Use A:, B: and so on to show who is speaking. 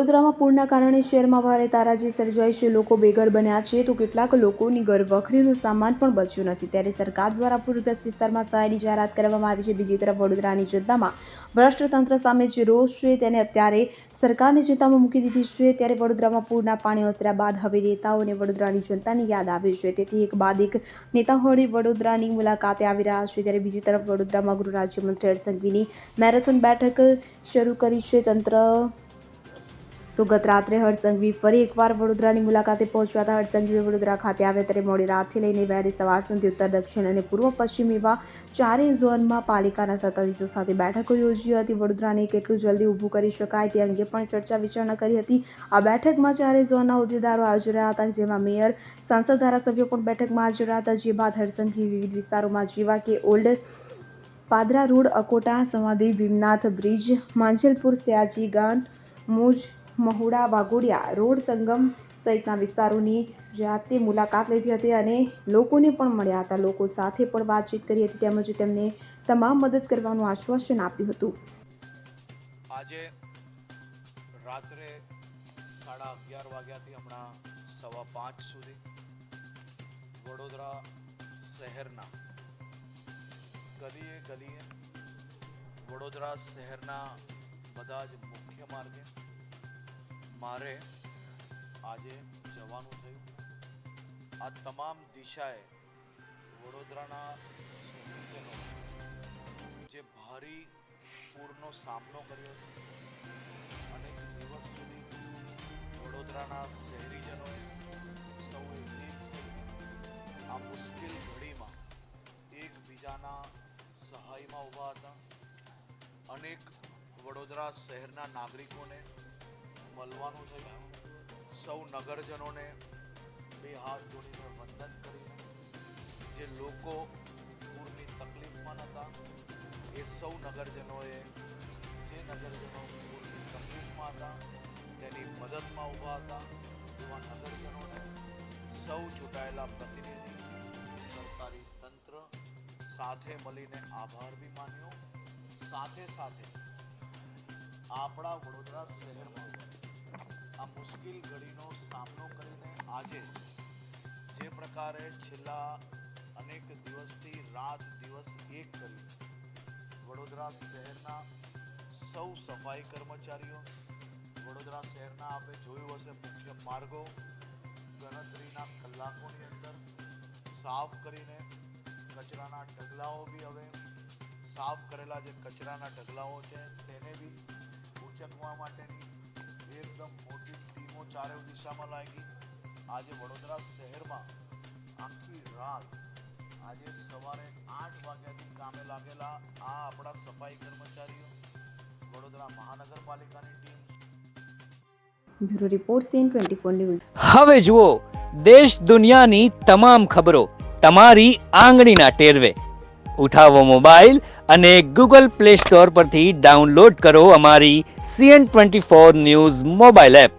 A: વડોદરામાં પૂરના કારણે શહેરમાં ભારે તારાજી સર્જાઈ છે. લોકો બેઘર બન્યા છે. તો કેટલાક લોકોની ઘર વખરીનું સામાન પણ બચ્યું નથી. ત્યારે સરકાર દ્વારા પૂરગ્રસ્ત વિસ્તારમાં સહાયની જાહેરાત કરવામાં આવી છે. બીજી તરફ વડોદરાની જનતામાં ભ્રષ્ટ તંત્ર સામે જે રોષ છે તેને અત્યારે સરકારની ચિંતામાં મૂકી દીધી છે. ત્યારે વડોદરામાં પૂરના પાણી ઓસર્યા બાદ હવે નેતાઓને વડોદરાની જનતાની યાદ આવી છે. તેથી એક બાદ એક નેતા હોળી વડોદરાની મુલાકાતે આવી રહ્યા છે. ત્યારે બીજી તરફ વડોદરામાં ગૃહ રાજ્યમંત્રી હર્ષસંઘવીની મેરેથોન બેઠક શરૂ કરી છે. તંત્ર તો ગત રાત્રે હરસંઘવી ફરી એકવાર વડોદરાની મુલાકાતે પહોંચ્યા હતા. હરસંઘવી વડોદરા ખાતે આવ્યા ત્યારે મોડી રાતથી લઈને વહેલી સવાર સુધી ઉત્તર, દક્ષિણ અને પૂર્વ પશ્ચિમ એવા ચારેય ઝોનમાં પાલિકાના સત્તાધીશો સાથે બેઠકો યોજી હતી. વડોદરાને કેટલું જલ્દી ઊભું કરી શકાય તે અંગે પણ ચર્ચા વિચારણા કરી હતી. આ બેઠકમાં ચારેય ઝોનના હોદ્દેદારો હાજર રહ્યા હતા, જેમાં મેયર, સાંસદ ધારાસભ્યો પણ બેઠકમાં હાજર રહ્યા હતા. જે બાદ હરસંઘવી વિવિધ વિસ્તારોમાં જેવા કે ઓલ્ડ પાદરા રોડ, અકોટા, સમાધિ, ભીમનાથ બ્રિજ, માંજલપુર, સયાજી ગાન મુજ મહુડા વાઘોડિયા રોડ સંગમ સહિતના વિસ્તારોની જાતે મુલાકાત લીધી હતી અને લોકોને પણ મળ્યા હતા. લોકો સાથે પણ વાતચીત કરી હતી તેમજ તેમને તમામ મદદ કરવાનું આશ્વાસન આપ્યું હતું.
B: આજે રાત્રે સાડા અગિયાર વાગ્યાથી હમણાં સવા પાંચ સુધી વડોદરા શહેરના ગલીએ ગલીએ વડોદરા શહેરના બધા જ મુખ્ય માર્ગે મારે આજે જવાનું થયું આ તમામ દિશાએ વડોદરાના શહેરીજનો જે ભારી પૂરનો સામનો કર્યો છે અનેક દિવસ સુધી વડોદરાના શહેરીજનોએ સૌએ આ મુશ્કેલ ઘડીમાં એકબીજાના સહાયમાં ઊભા હતા. અનેક વડોદરા શહેરના નાગરિકોને મળવાનું છે સૌ નગરજનોને બે હાથ જોડીને વંદન કરીને જે લોકો પૂરની તકલીફમાં હતા એ સૌ નગરજનોએ, જે નગરજનો પૂરની તકલીફમાં હતા, તેની મદદમાં ઊભા હતા, એવા નગરજનોને સૌ ચૂંટાયેલા પ્રતિનિધિ, સરકારી તંત્ર સાથે મળીને આભાર બી માન્યો. સાથે સાથે આપણા વડોદરા શહેરમાં આ મુશ્કેલ ઘડીનો સામનો કરીને આજે જે પ્રકારે છેલ્લા અનેક દિવસથી રાત દિવસ એક કરી વડોદરા શહેરના સૌ સફાઈ કર્મચારીઓ, વડોદરા શહેરના આપણે જોયું હશે મુખ્ય માર્ગો, ગણતરીના કલાકોની અંદર સાફ કરીને કચરાના ઢગલાઓ બી હવે સાફ કરેલા જે કચરાના ઢગલાઓ છે તેને બી ઉચકવા માટેની એકદમ મોટી ચારે દિશામાં લાગી. આજે વડોદરા શહેરમાં આખી રાત આજે સવારે આઠ વાગ્યાથી કામે લાગેલા આ આપણા સફાઈ કર્મચારીઓ વડોદરા મહાનગરપાલિકાની team.
A: Bureau report CN twenty four news.
C: હવે જુઓ દેશ દુનિયાની તમામ ખબરો તમારી આંગળીના ટેરવે. ઉઠાવો મોબાઈલ અને ગૂગલ પ્લે સ્ટોર પરથી ડાઉનલોડ કરો અમારી CN twenty four news mobile app.